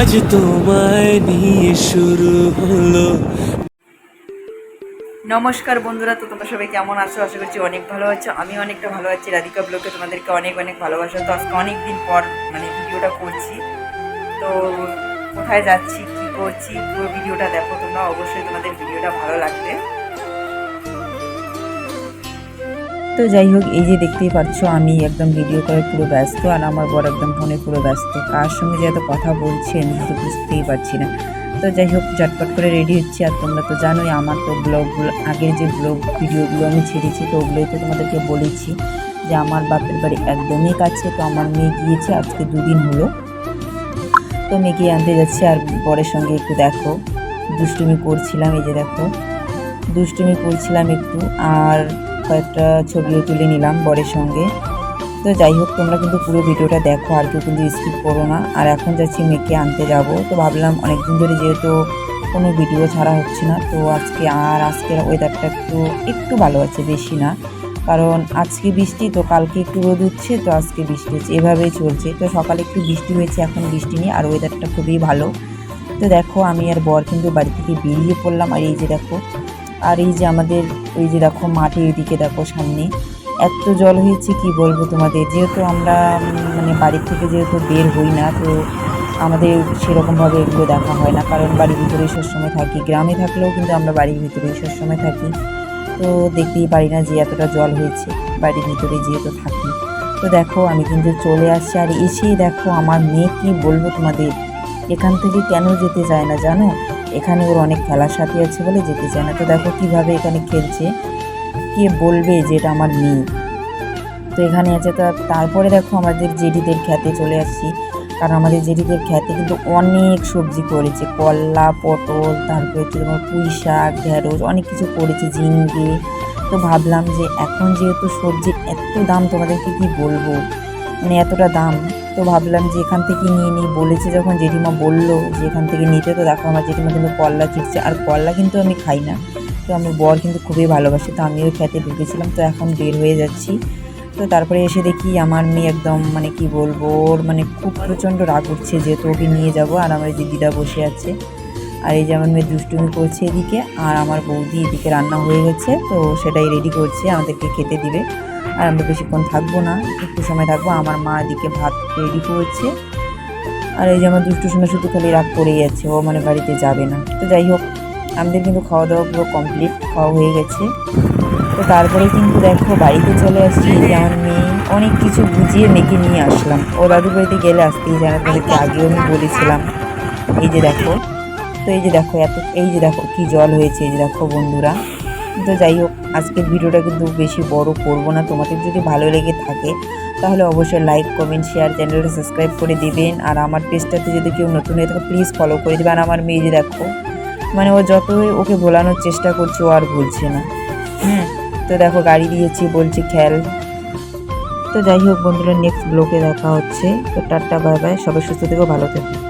আজ তোমায় নিয়ে শুরু হলো। নমস্কার বন্ধুরা, তো তোমরা সবাই কেমন আছো? আশা করছি অনেক ভালো আছো। আমি অনেকটা ভালো আছি। রাধিকা ব্লগে তোমাদেরকে অনেক অনেক ভালোবাসা। তো আজকে অনেক দিন পর মানে ভিডিওটা করছি। তো কোথায় যাচ্ছি, কি করছি, পুরো ভিডিওটা দেখো তোমরা। অবশ্যই তোমাদের ভিডিওটা ভালো লাগবে। তো যাই হোক, এই যে দেখতেই পাচ্ছ, আমি একদম ভিডিও করে পুরো ব্যস্ত আর আমার বর একদম ফোনে পুরো ব্যস্ত। কার সঙ্গে যে এত কথা বলছে আমি তো বুঝতেই পারছি না। তো যাই হোক চটপট করে রেডি হচ্ছে আর তোমরা তো জানোই আমার তো ব্লগগুলো আগের যে ব্লগ ভিডিওগুলো আমি ছেড়েছি, তো ওগুলোই তো তোমাদেরকে বলেছি যে আমার বাপের বাড়ি একদমই কাছে, তো আমার মেয়ে গিয়েছে, আজকে দুদিন হলো। তো মেয়েকে আনতে যাচ্ছে আর বরের সঙ্গে একটু দেখো। দুষ্টুমি করছিলাম, এই যে দেখো। দুষ্টুমি করছিলাম একটু, আর কয়েকটা ছবিও তুলে নিলাম বরের সঙ্গে। তো যাই হোক, তোমরা কিন্তু পুরো ভিডিওটা দেখো, আর কেউ কিন্তু স্কিপ করো না। আর এখন যাচ্ছি মেয়েকে আনতে যাব। তো ভাবলাম অনেকদিন ধরে যেহেতু কোনো ভিডিও ছাড়া হচ্ছে না, তো আজকে আর আজকের ওয়েদারটা একটু একটু ভালো আছে, বেশি না। কারণ আজকে বৃষ্টি, তো কালকে একটু রোদ উঠছে, তো আজকে বৃষ্টি হচ্ছে। এভাবেই চলছে। তো সকালে একটু বৃষ্টি হয়েছে, এখন বৃষ্টি নেই, আর ওয়েদারটা খুবই ভালো। তো দেখো, আমি আর বর কিন্তু বাড়ি থেকে বেরিয়ে পড়লাম। আর এই যে দেখো আর এই যে আমাদের ওই যে দেখো মাঠে এদিকে দেখো সামনে, এত জল হয়েছে, কি বলব তোমাদের? যেহেতু আমরা মানে বাড়ির থেকে যেহেতু বের হই না, তো আমাদের সেরকমভাবে এগুলো দেখা হয় না। কারণ বাড়ির ভিতরেই সবসময় থাকি, গ্রামে থাকলেও কিন্তু আমরা বাড়ির ভিতরেই সবসময় থাকি। তো দেখতেই পারি না যে এতটা জল হয়েছে, বাড়ির ভিতরে যেহেতু থাকি। তো দেখো, আমি কিন্তু চলে আসছি, আর এসেই দেখো আমার মেয়ে, কি বলব তোমাদের? এখান থেকে কেন যেতে চায় না, জানো? এখানে ওর অনেক খেলার সাথী আছে বলে যেতে চায় না। তো দেখো কীভাবে এখানে খেলছে, কে বলবে যে এটা আমার মেয়ে? তো এখানে আছে তো তারপরে দেখো আমাদের জেডিদের খেতে চলে আসছি। কারণ আমাদের জেডিদের খেতে কিন্তু অনেক সবজি করেছে। করলা পটল, তারপরে হচ্ছে তোমার পুঁই শাক, ঢেঁড়স, অনেক কিছু করেছে, ঝিঙ্গে। তো ভাবলাম যে এখন যেহেতু সবজির এত দাম, তোমাদেরকে কি বলব? মানে এতটা দাম। তো ভাবলাম যে এখান থেকে নিয়ে নিই। বলেছে যখন জেঠিমা বলল যে এখান থেকে নিতে, তো দেখো আমার জেঠিমা কিন্তু করলা চিটছে আর করলা কিন্তু আমি খাই না। তো আমার বর কিন্তু খুবই ভালোবাসে, তো আমিও খেতে ঢুকেছিলাম, তো এখন বের হয়ে যাচ্ছি। তো তারপরে এসে দেখি আমার মেয়ে একদম মানে কি বলব, ওর মানে খুব প্রচণ্ড রাগ উঠছে যেহেতু ওকে নিয়ে যাব আর আমার যে দিদা বসে আছে। আর এই যে আমার মেয়ে দুষ্টুমি করছে এদিকে, আর আমার বৌদি এদিকে রান্না হয়ে গেছে, তো সেটাই রেডি করছে, আমাদেরকে খেতে দিবে। আর আমরা বেশিক্ষণ থাকব না, একটু সময় থাকব। আমার মা এদিকে ভাত রেডি করছে। আর এই যে আমার দুষ্টু শুনে শুধু খালি রাগ করেই যাচ্ছে, ও মানে বাড়িতে যাবে না। তো যাই হোক, আমাদের কিন্তু খাওয়া দাওয়া পুরো কমপ্লিট খাওয়া হয়ে গেছে। তো তারপরে কিন্তু দেখো বাড়িতে চলে আসছি যে আমার মেয়ে। অনেক কিছু বুঝিয়ে মেয়েকে নিয়ে আসলাম। ও দাদুর বাড়িতে গেলে আসতেই জানা তাদেরকে আগেও আমি বলেছিলাম। এই যে দেখো, তো এই যে দেখো এত, এই যে দেখো কি জল হয়েছে, এই যে দেখো বন্ধুরা। তো যাই হোক, আজকের ভিডিওটা কিন্তু বেশি বড় করব না। তোমাদের যদি ভালো লেগে থাকে, তাহলে অবশ্যই লাইক কমেন্ট শেয়ার চ্যানেলটা সাবস্ক্রাইব করে দিবেন। আর আমার পেজটাতে যদি কেউ নতুন হয়ে থাকে প্লিজ ফলো করে দেবেন। আর আমার মেয়ে দেখো মানে ও যতই ওকে ভোলানোর চেষ্টা করছে, ও আর ভুলছে না। হুম, তো দেখো, গাড়ি দিয়েছি, বলছি খেল। তো যাই হোক বন্ধুরা নেক্সট ব্লকে দেখা হচ্ছে। তো টাটা বাই বাই সবাই সুস্থ থেকো, ভালো থেকো।